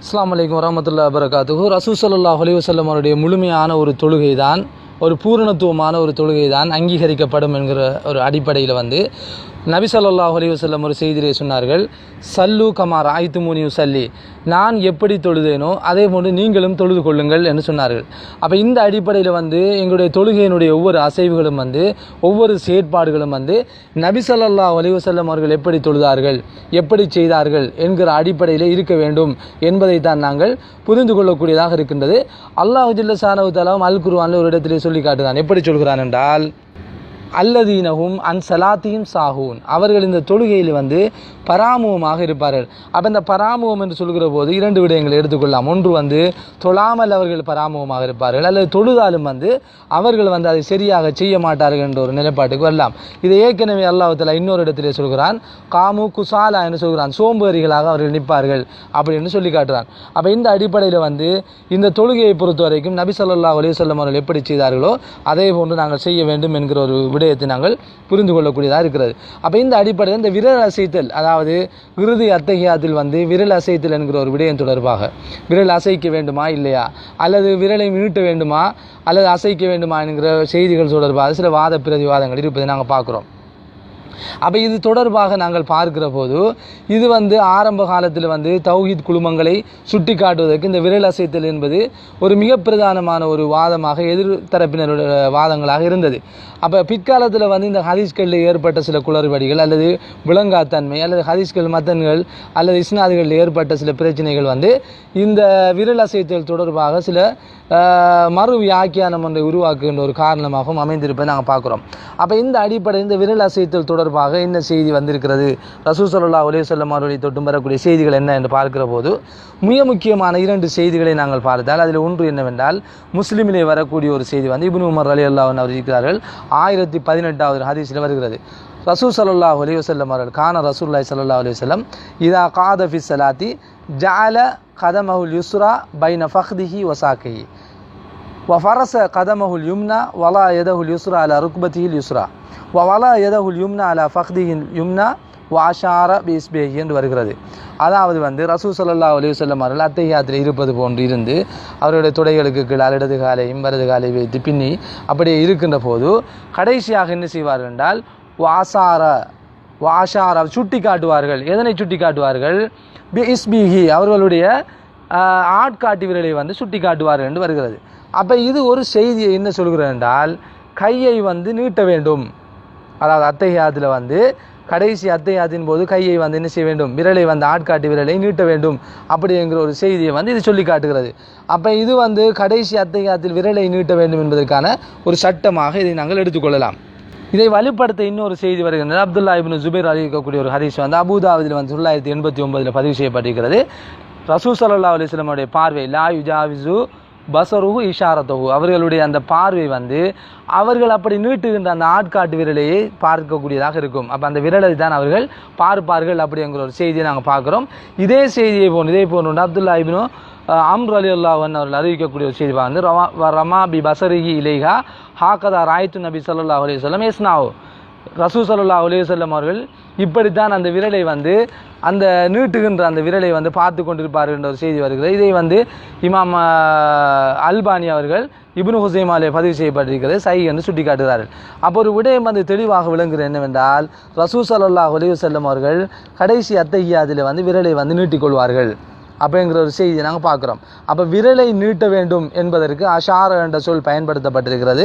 அஸ்லாம் அலைக்கும் வரமத்துல்லா வரகாத்துஹு ரசூ ஸல்லல்லாஹு அலைஹி அவருடைய முழுமையான ஒரு தொழுகை தான் ஒரு பூரணத்துவமான ஒரு தொழுகை தான் அங்கீகரிக்கப்படும் என்கிற ஒரு அடிப்படையில் வந்து நபி ஸல்லல்லாஹு அலைஹி ஒரு செய்தியிலே சொன்னார்கள் சல்லு கமார் ஆய்த்து மூனி சல்லி நான் எப்படி தொழுதேனோ அதே போன்று நீங்களும் தொழுது கொள்ளுங்கள் என்று சொன்னார்கள். அப்போ இந்த அடிப்படையில் வந்து எங்களுடைய தொழுகையினுடைய ஒவ்வொரு அசைவுகளும் வந்து ஒவ்வொரு செயற்பாடுகளும் வந்து நபிசல்லா ஸல்லல்லாஹு அலைஹி அவர்கள் எப்படி தொழுதார்கள் எப்படி செய்தார்கள் என்கிற அடிப்படையில் இருக்க வேண்டும் என்பதை தான் நாங்கள் புரிந்து கொள்ளக்கூடியதாக இருக்கின்றது. அல்லாஹ் ஜில்ல சானவு தலாவும் அல் குருவான் ஒரு இடத்திலே சொல்லி காட்டுதான் எப்படி சொல்கிறான் என்றால் அல்லதீனகும் அன் சலாத்தியும் சாகூன் அவர்கள் இந்த தொழுகையில் வந்து பராமுகமாக இருப்பார்கள். அப்போ இந்த பராமுகம் என்று சொல்கிற போது இரண்டு விடயங்களை எடுத்துக்கொள்ளலாம். ஒன்று வந்து தொழாமல் அவர்கள் பராமுகமாக இருப்பார்கள். அல்லது தொழுதாலும் வந்து அவர்கள் வந்து அதை சரியாக செய்ய மாட்டார்கள் என்ற ஒரு நிலைப்பாட்டுக்கு வரலாம். இதை ஏற்கனவே அல்லாஹ் இன்னொரு இடத்திலே சொல்கிறான். காமு குசாலா என்று சொல்கிறான். சோம்பேறிகளாக அவர்கள் நிற்பார்கள் அப்படின்னு சொல்லி காட்டுறான். அப்போ இந்த அடிப்படையில் வந்து இந்த தொழுகையை பொறுத்த வரைக்கும் நபி சொல்லா அலி சொல்லம் அவர்கள் எப்படி செய்தார்களோ அதே போன்று நாங்கள் செய்ய வேண்டும் என்கிற ஒரு விடயத்தை நாங்கள் புரிந்து கொள்ளக்கூடியதாக இருக்கிறது. அப்போ இந்த அடிப்படையில் இந்த விரல் அசைத்தல் அதாவது இறுதி அத்தகையாத்தில் வந்து விரல் அசைத்தல் என்கிற ஒரு விடயம் தொடர்பாக விரல் அசைக்க வேண்டுமா இல்லையா? அல்லது விரலை மீட்ட வேண்டுமா? அல்லது அசைக்க வேண்டுமா என்கிற செய்திகள் தொடர்பாக சில வாத பிரதிவாதங்கள் இருப்பதை நாங்கள் பார்க்குறோம். அப்போ இது தொடர்பாக நாங்கள் பார்க்கிற போது இது வந்து ஆரம்ப காலத்தில் வந்து தௌஹீத் குழுமங்களை சுட்டி காட்டுவதற்கு இந்த விரல் அசைத்தல் என்பது ஒரு மிக பிரதானமான ஒரு வாதமாக எதிர் தரப்பினருடைய வாதங்களாக இருந்தது. அப்போ பிற்காலத்தில் வந்து இந்த ஹதீஸ்களில் ஏற்பட்ட சில குளறுபடிகள் அல்லது விளங்காத்தன்மை அல்லது ஹதீஸ்கள் மத்தன்கள் அல்லது இஸ்னாதுகளில் ஏற்பட்ட சில பிரச்சனைகள் வந்து இந்த விரல் அசைத்தல் தொடர்பாக சில மறு வியாக்கியானம் ஒன்றை உருவாக்குகின்ற ஒரு காரணமாகவும் அமைந்திருப்பதை நாங்கள் பார்க்குறோம். அப்போ இந்த அடிப்படை இந்த விரல் அசைத்தல் தொடர்பாக என்ன செய்தி வந்திருக்கிறது? ரசூ சல்லா அலே சொல்லம் அவர்களை தொட்டும் வரக்கூடிய செய்திகள் என்ன என்று பார்க்கிற போது மிக முக்கியமான இரண்டு செய்திகளை நாங்கள் பார்த்தால் அதில் ஒன்று என்னவென்றால் முஸ்லிமிலே வரக்கூடிய ஒரு செய்தி வந்து இப்னு உமர் அலி அல்லாஹன் அவர் இருக்கிறார்கள் ஆயிரத்தி பதினெட்டாவது ஹதீஸில் வருகிறது. ரசூ சல்லாஹ் அலி வல்லம் அவர்கள் கான ரசூல்லாய் சல்லா அலி வல்லம் இதா காதஃபி சலாத்தி ஜால கதமஹுல் யுஸ்ரா பைன ஃபஹ்திஹி வசாக்கிஹி وفرس قدمه اليمنى ولا يده اليسرى على ركبته اليسرى وولا يده اليمنى على فخذه اليمنى வாஷார பிஸ்பேஹி என்று வருகிறது அதாவது வந்து ரசூ சல்லா அலி வல்லம் அவர்கள் அத்தையாத்தில் இருப்பது போன்று இருந்து அவருடைய துடைகளுக்கு கீழால் இடது காலையும் வலது காலை வைத்து பின்னி அப்படியே இருக்கின்ற போது கடைசியாக என்ன செய்வார்கள் என்றால் வாசார வாஷார சுட்டி காட்டுவார்கள் எதனை சுட்டி காட்டுவார்கள் பி இஸ்பிஹி அவர்களுடைய ஆஹ், ஆட்காட்டி விரலை வந்து சுட்டி காட்டுவார்கள் என்று வருகிறது அப்போ இது ஒரு செய்தியை என்ன சொல்கிறேன் என்றால் கையை வந்து நீட்ட வேண்டும். அதாவது அத்தையாத்தில் வந்து கடைசி அத்தையாத்தின் போது கையை வந்து என்ன செய்ய வேண்டும்? விரலை வந்து ஆட்காட்டி விரலை நீட்ட வேண்டும் அப்படிங்கிற ஒரு செய்தியை வந்து இது சொல்லி காட்டுகிறது. அப்போ இது வந்து கடைசி அத்தையாத்தில் விரலை நீட்ட வேண்டும் என்பதற்கான ஒரு சட்டமாக இதை நாங்கள் எடுத்துக்கொள்ளலாம் இதை வலுப்படுத்த இன்னொரு செய்தி வருகின்றது. அப்துல்லா இபின் ஜுபேர் அறிவிக்கக்கூடிய ஒரு ஹதீஸ் வந்து அபுதாபில் வந்து தொள்ளாயிரத்தி எண்பத்தி ஒன்பதில் பதிவு செய்யப்பட்டிருக்கிறது. ரசூ சல்லா அலிஸ்லமுடைய பார்வை லா யுஜாவிசு பசருஹு இஷாரத்தகு அவர்களுடைய அந்த பார்வை வந்து அவர்கள் அப்படி நீட்டுகின்ற அந்த ஆட்காட்டு விரலையை பார்க்கக்கூடியதாக இருக்கும். அப்போ அந்த விரலை தான் அவர்கள் பார்ப்பார்கள் அப்படிங்கிற ஒரு செய்தியை நாங்கள் பார்க்குறோம். இதே செய்தியை போன்று இதே போன்று அப்துல்லா இப்னு அம்ரு அம்ர் அலி அல்லாஹன் அவர்கள் அறிவிக்கக்கூடிய ஒரு செய்தி வந்து ரமா பி பசரிகி இலேஹா ஹாக்கதா ராய்த்து நபி ஸல்லல்லாஹு அலி சொல்லம் எஸ்னாவோ ரசூ ஸல்லல்லாஹு அலைஹி அவர்கள் இப்படித்தான் அந்த விரலை வந்து அந்த நீட்டுகின்ற அந்த விரலை வந்து பார்த்து கொண்டிருப்பார்கள் என்ற ஒரு செய்தி வருகிறது. இதை வந்து இமாம் அல்பானி அவர்கள் இப்னு ஹுசைமாலே பதிவு செய்யப்பட்டிருக்கிறது. சை என்று சுட்டிக்காட்டுகிறார்கள். அப்போ ஒரு விடயம் வந்து தெளிவாக விளங்குகிறது என்னவென்றால் ரசூ ஸல்லல்லாஹு அலைஹி அவர்கள் கடைசி அத்தையாதில் வந்து விரலை வந்து நீட்டிக்கொள்வார்கள் அப்படிங்கிற ஒரு செய்தியை நாங்கள் பார்க்குறோம். அப்போ விரலை நீட்ட வேண்டும் என்பதற்கு அஷார என்ற சொல் பயன்படுத்தப்பட்டிருக்கிறது.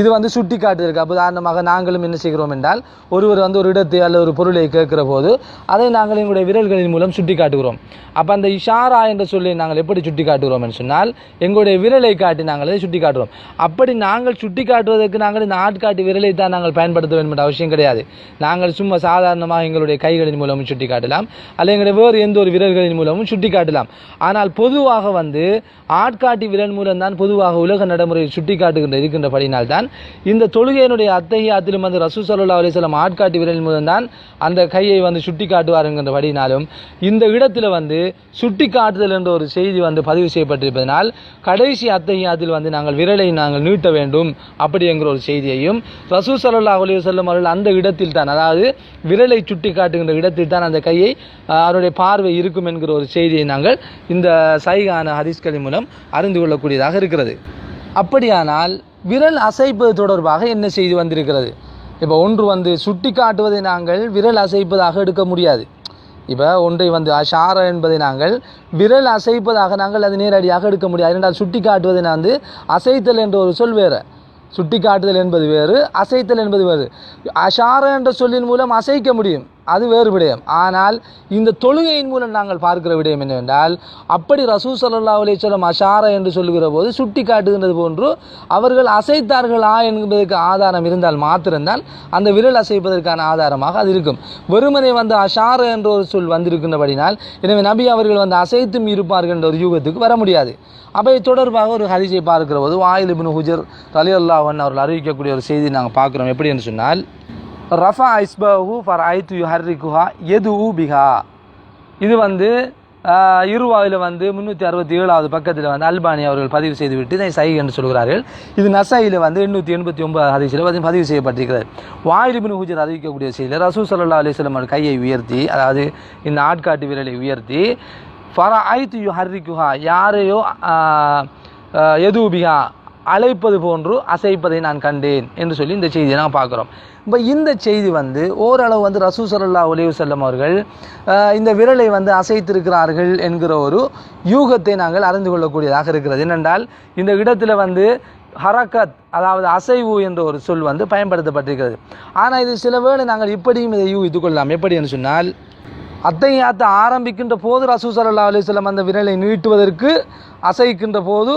இது வந்து சுட்டி காட்டுவதற்கு அப்போ உதாரணமாக நாங்களும் என்ன செய்கிறோம் என்றால் ஒருவர் வந்து ஒரு இடத்தை அல்லது ஒரு பொருளை கேட்கிற போது அதை நாங்கள் எங்களுடைய விரல்களின் மூலம் சுட்டி காட்டுகிறோம் அப்போ அந்த இஷாரா என்ற சொல்லை நாங்கள் எப்படி சுட்டி காட்டுகிறோம் என்று சொன்னால் எங்களுடைய விரலை காட்டி நாங்கள் அதை சுட்டி காட்டுறோம் அப்படி நாங்கள் சுட்டி காட்டுவதற்கு நாங்கள் இந்த ஆட்காட்டி விரலை தான் நாங்கள் பயன்படுத்த வேண்டும் என்ற அவசியம் கிடையாது. நாங்கள் சும்மா சாதாரணமாக எங்களுடைய கைகளின் மூலமும் சுட்டி காட்டலாம் அல்லது எங்களுடைய வேறு எந்த ஒரு விரல்களின் மூலமும் சுட்டி காட்டலாம் ஆனால் பொதுவாக வந்து ஆட்காட்டி விரல் மூலம் தான் பொதுவாக உலக நடைமுறையில் சுட்டி காட்டுகின்ற இருக்கின்றபடினால் தான் இந்த தொழுகையினுடைய அத்தகையாத்திலும் வந்து ரசூ சல்லா அலிஸ்லாம் ஆட்காட்டி விரல் மூலம் தான் அந்த கையை வந்து சுட்டி காட்டுவார் படினாலும் இந்த இடத்துல வந்து சுட்டி காட்டுதல் என்ற ஒரு செய்தி வந்து பதிவு செய்யப்பட்டிருப்பதனால் கடைசி அத்தகையாத்தில் வந்து நாங்கள் விரலை நாங்கள் நீட்ட வேண்டும் அப்படி என்கிற ஒரு செய்தியையும் ரசூ சல்லா அலி வல்லம் அவர்கள் அந்த இடத்தில் தான் அதாவது விரலை சுட்டி காட்டுகின்ற இடத்தில் தான் அந்த கையை அவருடைய பார்வை இருக்கும் என்கிற ஒரு செய்தியை நாங்கள் நாங்கள் இந்த சைகான ஹதீஸ்களின் மூலம் அறிந்து கொள்ளக்கூடியதாக இருக்கிறது. அப்படியானால் விரல் அசைப்பது தொடர்பாக என்ன செய்து வந்திருக்கிறது? இப்போ ஒன்று வந்து சுட்டி காட்டுவதை நாங்கள் விரல் அசைப்பதாக எடுக்க முடியாது. இப்போ ஒன்றை வந்து அஷார என்பதை நாங்கள் விரல் அசைப்பதாக நாங்கள் அது நேரடியாக எடுக்க முடியாது. இரண்டால் சுட்டி காட்டுவதை நான் வந்து அசைத்தல் என்ற ஒரு சொல் வேறு. சுட்டி காட்டுதல் என்பது வேறு அசைத்தல் என்பது வேறு. அஷார என்ற சொல்லின் மூலம் அசைக்க முடியும். அது வேறு விடயம். ஆனால் இந்த தொழுகையின் மூலம் நாங்கள் பார்க்கிற விடயம் என்னவென்றால் அப்படி ரசூ சல்லா அலிஸ்வலம் அஷாரா என்று சொல்லுகிற போது சுட்டி காட்டுகின்றது போன்று அவர்கள் அசைத்தார்களா என்பதற்கு ஆதாரம் இருந்தால் மாத்திரம்தான் அந்த விரல் அசைப்பதற்கான ஆதாரமாக அது இருக்கும். வெறுமனை வந்து அஷாரா என்ற ஒரு சொல் வந்திருக்கின்றபடினால் எனவே நபி அவர்கள் வந்து அசைத்தும் இருப்பார்கள் என்ற ஒரு யூகத்துக்கு வர முடியாது. அவை தொடர்பாக ஒரு ஹரிசை பார்க்கிற போது வாயில் இபின் ஹுஜர் தலி அல்லாஹன் அவர்கள் அறிவிக்கக்கூடிய ஒரு செய்தி நாங்கள் பார்க்குறோம். எப்படி என்று சொன்னால் ரஃபா ஐஸ்பஹு ஃபர் ஐத்து யு ஹர்ரிகுஹா எது பிஹா. இது வந்து ஆஹ், இருவாயில் வந்து முந்நூற்றி அறுபத்தி ஏழாவது பக்கத்தில் வந்து அல்பானி அவர்கள் பதிவு செய்துவிட்டு இதை சை என்று சொல்கிறார்கள். இது நசையில் வந்து எண்ணூற்றி எண்பத்தி ஒன்பது ஹதீஸில் வந்து பதிவு செய்யப்பட்டிருக்கிறது. வாயிலிபின் ஹூஜர் அறிவிக்கக்கூடிய செய்தியில் ரசூ சல்லா அலிஸ்லம் அவர் கையை உயர்த்தி அதாவது இந்த ஆட்காட்டு விரலை உயர்த்தி ஃபர ஐத்து யு ஹர்ரிகுஹா யாரையோ எதுபிகா அழைப்பது போன்று அசைப்பதை நான் கண்டேன் என்று சொல்லி இந்த செய்தியை நான் பார்க்குறோம். இப்போ இந்த செய்தி வந்து ஓரளவு வந்து ரசூ சல்லா ஒலிவு செல்லம் அவர்கள் இந்த விரலை வந்து அசைத்திருக்கிறார்கள் என்கிற ஒரு யூகத்தை நாங்கள் அறிந்து கொள்ளக்கூடியதாக இருக்கிறது. என்னென்றால் இந்த இடத்துல வந்து ஹரக்கத் அதாவது அசைவு என்ற ஒரு சொல் வந்து பயன்படுத்தப்பட்டிருக்கிறது. ஆனால் இது சில வேளை நாங்கள் இப்படியும் இதை யூகித்துக் கொள்ளலாம். எப்படி என்று சொன்னால் அத்தையாத்த ஆரம்பிக்கின்ற போது ரசூ சல்லா அலுவலம் அந்த விரலை நீட்டுவதற்கு அசைக்கின்ற போது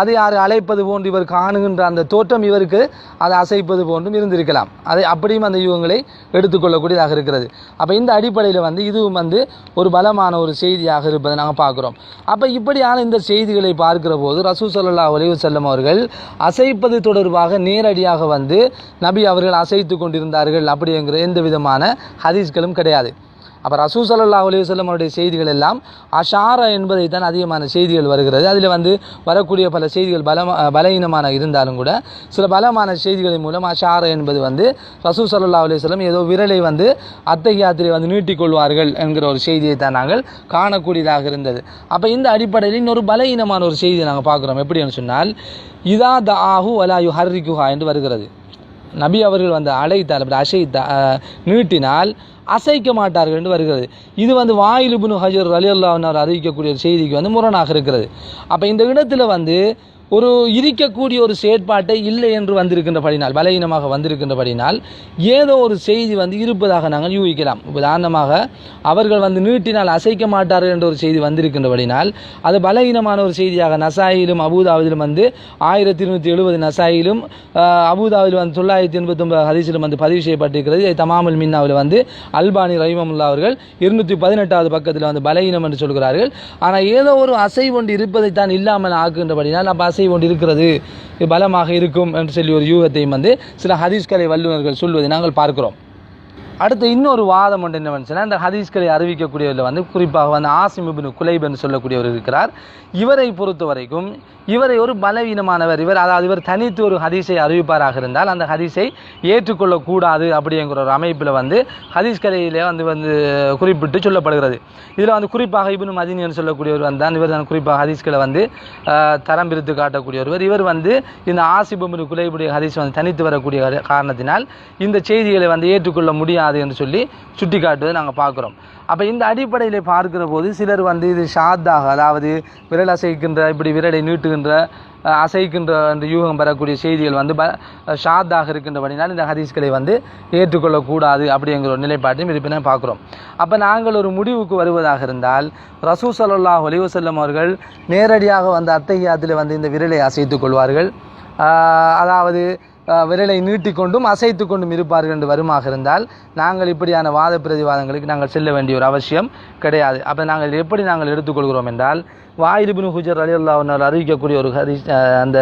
அதை யார் அழைப்பது போன்று இவர் காணுகின்ற அந்த தோற்றம் இவருக்கு அதை அசைப்பது போன்றும் இருந்திருக்கலாம். அதை அப்படியும் அந்த யுகங்களை எடுத்துக்கொள்ளக்கூடியதாக இருக்கிறது. அப்போ இந்த அடிப்படையில் வந்து இதுவும் வந்து ஒரு பலமான ஒரு செய்தியாக இருப்பதை நாங்கள் பார்க்குறோம். அப்போ இப்படியான இந்த செய்திகளை பார்க்கிற போது ரசூ சல்லா ஒலிவு செல்லம் அவர்கள் அசைப்பது தொடர்பாக நேரடியாக வந்து நபி அவர்கள் அசைத்து கொண்டிருந்தார்கள் அப்படிங்கிற எந்த விதமான ஹதீஸ்களும் கிடையாது. அப்போ ரசூ சல்லா அலுவலம் அவருடைய செய்திகள் எல்லாம் அஷாரா என்பதை தான் அதிகமான செய்திகள் வருகிறது. அதில் வந்து வரக்கூடிய பல செய்திகள் பலமா பலகீனமான இருந்தாலும் கூட சில பலமான செய்திகளின் மூலம் அஷாரா என்பது வந்து ரசூ சல்லா அலுவலம் ஏதோ விரலை வந்து அத்தகையாத்திரை வந்து நீட்டிக்கொள்வார்கள் என்கிற ஒரு செய்தியை தான் நாங்கள் காணக்கூடியதாக இருந்தது. அப்போ இந்த அடிப்படையில் இன்னொரு பலகீனமான ஒரு செய்தியை நாங்கள் பார்க்குறோம். எப்படின்னு சொன்னால் இதா த ஆஹு வலாயு ஹர்ரிகுஹா என்று வருகிறது. நபி அவர்கள் வந்து அழைத்தால் அப்படி அசைத்த நீட்டினால் அசைக்க மாட்டார்கள் என்று வருகிறது. இது வந்து வாயிலுபுனு ஹஜர் அலி அல்லாஹ் அறிவிக்கக்கூடிய ஒரு செய்திக்கு வந்து முரணாக இருக்கிறது. அப்போ இந்த இடத்துல வந்து ஒரு இருக்கக்கூடிய ஒரு செயற்பாட்டை இல்லை என்று வந்திருக்கின்றபடினால் பலவீனமாக வந்திருக்கின்றபடினால் ஏதோ ஒரு செய்தி வந்து இருப்பதாக நாங்கள் யூகிக்கலாம். உதாரணமாக அவர்கள் வந்து நீட்டினால் அசைக்க மாட்டார்கள் என்ற ஒரு செய்தி வந்திருக்கின்றபடினால் அது பலவீனமான ஒரு செய்தியாக நசாயிலும் அபூதாவிலும் வந்து ஆயிரத்தி இருநூற்றி எழுபது நசாயிலும் ஆஹ், அபூதாவில் வந்து தொள்ளாயிரத்தி எண்பத்தி ஒன்பது ஹதீஸிலும் வந்து பதிவு செய்யப்பட்டிருக்கிறது. இதை தமாமுல் மின்னாவில் வந்து அல்பானி ரஹிமமுல்லா அவர்கள் இருநூற்றி பதினெட்டாவது பக்கத்தில் வந்து பலவீனம் என்று சொல்கிறார்கள். ஆனால் ஏதோ ஒரு அசை ஒன்று இருப்பதைத்தான் இல்லாமல் ஆக்குகின்றபடினால் அப்போ அசை ஒன்று இருக்கிறது பலமாக இருக்கும் என்று சொல்லி ஒரு யூகத்தையும் வந்து சில ஹதீஸ்கலை வல்லுநர்கள் சொல்வதை நாங்கள் பார்க்கிறோம். அடுத்து இன்னொரு வாதம் ஒன்று என்ன சொன்னால் இந்த ஹதீஸ்களை அறிவிக்கக்கூடியவர்கள் வந்து குறிப்பாக வந்து ஆசிம் இப்னு சொல்லக்கூடியவர் இருக்கிறார். இவரை பொறுத்த வரைக்கும் இவரை ஒரு பலவீனமானவர் இவர் அதாவது இவர் தனித்து ஒரு ஹதீஸை அறிவிப்பாராக இருந்தால் அந்த ஹதீஸை ஏற்றுக்கொள்ளக்கூடாது அப்படிங்கிற ஒரு அமைப்பில் வந்து ஹதீஸ்கலையிலே வந்து வந்து குறிப்பிட்டு சொல்லப்படுகிறது. இதில் வந்து குறிப்பாக இபின் மதினியன் என்று சொல்லக்கூடியவர் வந்தான். இவர் தான் குறிப்பாக ஹதீஸ்களை வந்து தரம் பிரித்து காட்டக்கூடியவர். இவர் வந்து இந்த ஆசிப் குலைபுடைய ஹதீஸ் வந்து தனித்து வரக்கூடிய காரணத்தினால் இந்த செய்திகளை வந்து ஏற்றுக்கொள்ள முடியாது என்று சொல்லி சுட்டி காட்டுவதை நாங்கள் பார்க்குறோம். அப்போ இந்த அடிப்படையில் பார்க்கிற போது சிலர் வந்து இது ஷாத்தாக அதாவது விரல் அசைக்கின்ற இப்படி விரலை நீட்டுகின்ற அசைக்கின்ற அந்த யூகம் பெறக்கூடிய செய்திகள் வந்து ப ஷாத்தாக இருக்கின்றபடினால் இந்த ஹதீஸ்களை வந்து ஏற்றுக்கொள்ளக்கூடாது அப்படிங்கிற ஒரு நிலைப்பாட்டையும் இருப்பினும் பார்க்குறோம். அப்போ நாங்கள் ஒரு முடிவுக்கு வருவதாக இருந்தால் ரசூ சல்லாஹ் ஒலிவசல்லம் அவர்கள் நேரடியாக வந்து அத்தகையாத்தில் வந்து இந்த விரலை அசைத்துக் கொள்வார்கள். அதாவது விரலை நீட்டிக்கொண்டும் அசைத்து கொண்டும் இருப்பார்கள் என்று வருமாக இருந்தால் நாங்கள் இப்படியான வாத பிரதிவாதங்களுக்கு நாங்கள் செல்ல வேண்டிய ஒரு அவசியம் கிடையாது. அப்போ நாங்கள் எப்படி நாங்கள் எடுத்துக்கொள்கிறோம் என்றால் வாயிலிபின் ஹுஜர் அலி அல்லாஹர் அறிவிக்கக்கூடிய ஒரு ஹரி அந்த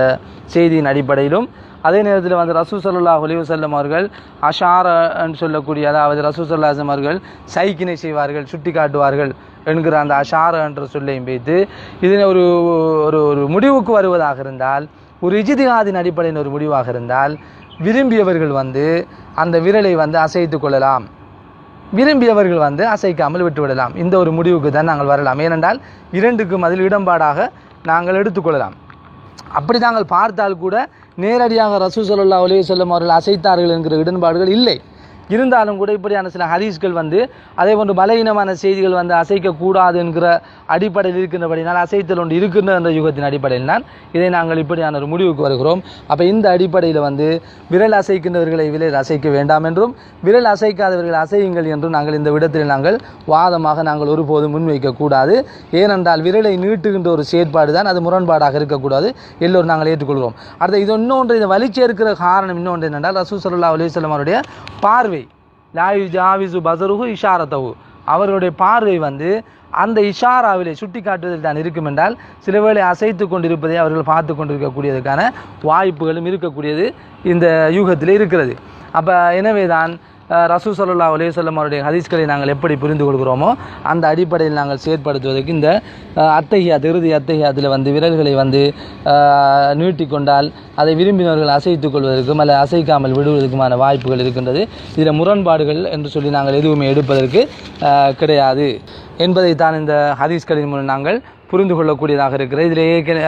செய்தியின் அடிப்படையிலும் அதே நேரத்தில் வந்து ரசூ சல்லா செல்லம் அவர்கள் அஷாரன்னு என்று சொல்லக்கூடிய அதாவது ரசூ சல்லாஹம் அவர்கள் சைக்கினை செய்வார்கள் சுட்டி காட்டுவார்கள் என்கிற அந்த அஷார என்ற சொல்லையும் வைத்து இதனை ஒரு ஒரு ஒரு முடிவுக்கு வருவதாக இருந்தால் ஒரு இஜிதிகாதின் அடிப்படையின் ஒரு முடிவாக இருந்தால் விரும்பியவர்கள் வந்து அந்த விரலை வந்து அசைத்து கொள்ளலாம். விரும்பியவர்கள் வந்து அசைக்காமல் விட்டுவிடலாம். இந்த ஒரு முடிவுக்கு தான் நாங்கள் வரலாம். ஏனென்றால் இரண்டுக்கும் அதில் இடம்பாடாக நாங்கள் எடுத்துக்கொள்ளலாம் அப்படி நாங்கள் பார்த்தால் கூட நேரடியாக ரசூ சல்லா அலைஹி வஸல்லம் அவர்கள் அசைத்தார்கள் என்கிற இடன்பாடுகள் இல்லை. இருந்தாலும் கூட இப்படியான சில ஹதீஸ்கள் வந்து அதே போன்று பலவீனமான செய்திகள் வந்து அசைக்கக்கூடாது என்கிற அடிப்படையில் இருக்கின்றபடினால் அசைத்தல் ஒன்று இருக்கின்ற என்ற யுகத்தின் அடிப்படையில் தான் இதை நாங்கள் இப்படியான ஒரு முடிவுக்கு வருகிறோம். அப்போ இந்த அடிப்படையில் வந்து விரல் அசைக்கின்றவர்களை விரல் அசைக்க வேண்டாம் என்றும் விரல் அசைக்காதவர்கள் அசையுங்கள் என்றும் நாங்கள் இந்த விடத்தில் நாங்கள் வாதமாக நாங்கள் ஒருபோதும் முன்வைக்கக்கூடாது. ஏனென்றால் விரலை நீட்டுகின்ற ஒரு செயற்பாடு தான் அது முரண்பாடாக இருக்கக்கூடாது. எல்லோரும் நாங்கள் ஏற்றுக்கொள்கிறோம். அடுத்த இது இன்னொன்று இதை வலிச்சேர்க்கிற காரணம் இன்னொன்று என்னென்றால் ரசூ சல்லா அலுவலம் அவருடைய பார்வை. லாயு ஜாவிசு பசருகு இஷாரத்தவு அவர்களுடைய பார்வை வந்து அந்த இஷாராவிலே சுட்டி காட்டுவதில் தான் இருக்கும் என்றால் சில வேளை அசைத்து கொண்டிருப்பதை அவர்கள் பார்த்து கொண்டிருக்கக்கூடியதுக்கான வாய்ப்புகளும் இருக்கக்கூடியது இந்த யூகத்தில் இருக்கிறது. அப்போ எனவே தான் ரசூ சல்லா அலையுசல்லம் அவருடைய ஹதீஸ்களை நாங்கள் எப்படி புரிந்து கொள்கிறோமோ அந்த அடிப்படையில் நாங்கள் செயற்படுத்துவதற்கு இந்த அத்தகையாத் இறுதி அத்தகையாத்தில் வந்து விரல்களை வந்து நீட்டிக்கொண்டால் அதை விரும்பினவர்கள் அசைத்துக் கொள்வதற்கும் அல்ல அசைக்காமல் விடுவதற்குமான வாய்ப்புகள் இருக்கின்றது. இதில் முரண்பாடுகள் என்று சொல்லி நாங்கள் எதுவுமே எடுப்பதற்கு கிடையாது. என்பதை தான் இந்த ஹதீஸ்களின் மூலம் நாங்கள் புரிந்து கொள்ளக்கூடியதாக இருக்கிறது. இதில்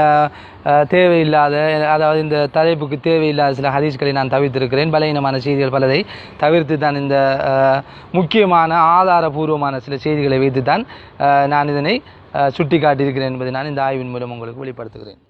தேவையில்லாத அதாவது இந்த தலைப்புக்கு தேவையில்லாத சில ஹதீஸ்களை நான் தவிர்த்திருக்கிறேன். பலவீனமான செய்திகள் பலதை தவிர்த்து தான் இந்த முக்கியமான ஆதாரபூர்வமான சில செய்திகளை வைத்து தான் நான் இதனை சுட்டி காட்டியிருக்கிறேன் என்பதை நான் இந்த ஆய்வின் மூலம் உங்களுக்கு வெளிப்படுத்துகிறேன்.